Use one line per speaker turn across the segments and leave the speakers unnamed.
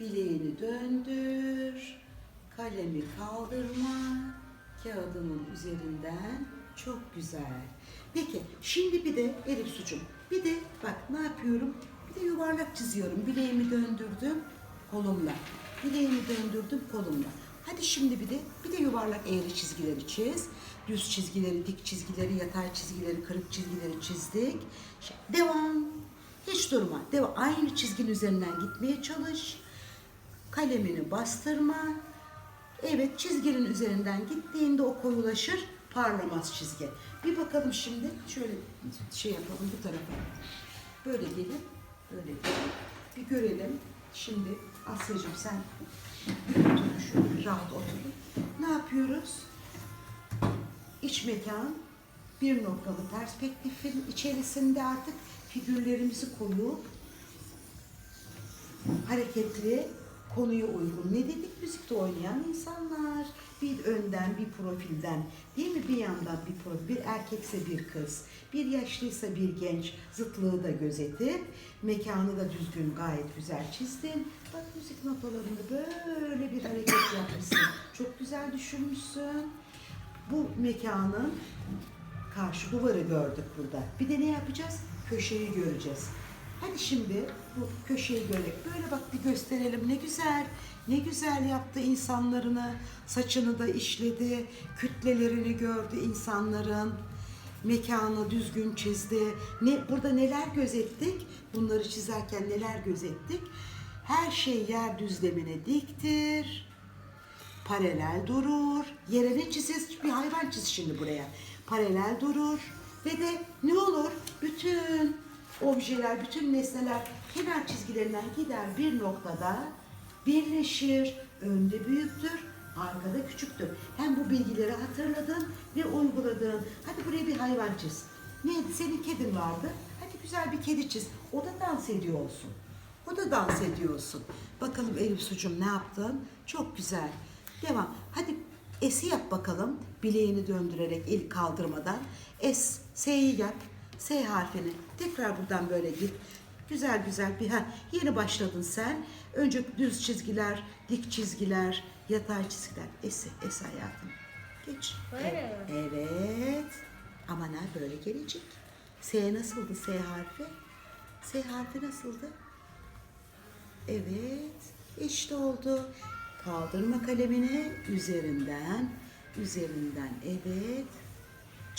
Bileğini döndür. Kalemi kaldırma. Kağıdının üzerinden. Çok güzel. Peki şimdi bir de Elif sucum. Bir de bak ne yapıyorum? Bir de yuvarlak çiziyorum. Bileğimi döndürdüm kolumla. Bileğimi döndürdüm kolumla. Hadi şimdi bir de bir de yuvarlak eğri çizgileri çiz. Düz çizgileri, dik çizgileri, yatay çizgileri, kırık çizgileri çizdik. Devam. Hiç durma. Devam. Aynı çizginin üzerinden gitmeye çalış. Kalemini bastırma. Evet çizginin üzerinden gittiğinde o koyulaşır. Parlamaz çizgi. Bir bakalım şimdi. Şöyle şey yapalım bu tarafa. Böyle gelin. Böyle gelin. Bir görelim. Şimdi Asya'cığım sen otur şöyle rahat oturun. Ne yapıyoruz? İç mekan bir noktalı perspektifin içerisinde artık figürlerimizi koyup hareketli konuya uygun. Ne dedik müzikte oynayan insanlar? Bir önden bir profilden değil mi? Bir yandan bir profil. Bir erkekse bir kız. Bir yaşlıysa bir genç zıtlığı da gözetip mekanı da düzgün gayet güzel çizdin. Bak müzik notalarında böyle bir hareket yapmışsın. Çok güzel düşünmüşsün. Bu mekanın karşı duvarı gördük burada. Bir de ne yapacağız? Köşeyi göreceğiz. Hadi şimdi bu köşeyi görelim. Böyle bak bir gösterelim. Ne güzel. Ne güzel yaptı insanlarını. Saçını da işledi. Kütlelerini gördü insanların. Mekanı düzgün çizdi. Ne, burada neler gözettik? Bunları çizerken neler gözettik? Her şey yer düzlemine diktir paralel durur. Yere ne çiziz? Bir hayvan çiz şimdi buraya. Paralel durur. Ve de ne olur? Bütün objeler, bütün nesneler kenar çizgilerinden gider bir noktada birleşir. Önde büyüktür, arkada küçüktür. Hem bu bilgileri hatırladın ve uyguladın. Hadi buraya bir hayvan çiz. Neydi? Senin kedin vardı. Hadi güzel bir kedi çiz. O da dans ediyor olsun. O da dans ediyorsun. Bakalım Elif sucum ne yaptın? Çok güzel. Devam. Hadi S'i yap bakalım. Bileğini döndürerek el kaldırmadan. S, S'yi yap. S harfini. Tekrar buradan böyle git. Güzel güzel bir ha yeni başladın sen. Önce düz çizgiler, dik çizgiler, yatay çizgiler. S, S hayatım. Geç.
Böyle mi?
Evet. Ama ne böyle gelecek. S nasıldı S harfi? S harfi nasıldı? Evet, işte oldu. Kaldırma kalemini üzerinden, üzerinden. Evet,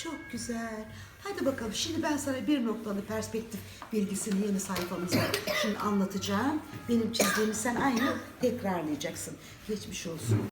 çok güzel. Hadi bakalım şimdi ben sana bir noktalı perspektif bilgisini yeni sayfamıza şimdi anlatacağım. Benim çizdiğimi sen aynı tekrarlayacaksın. Geçmiş olsun.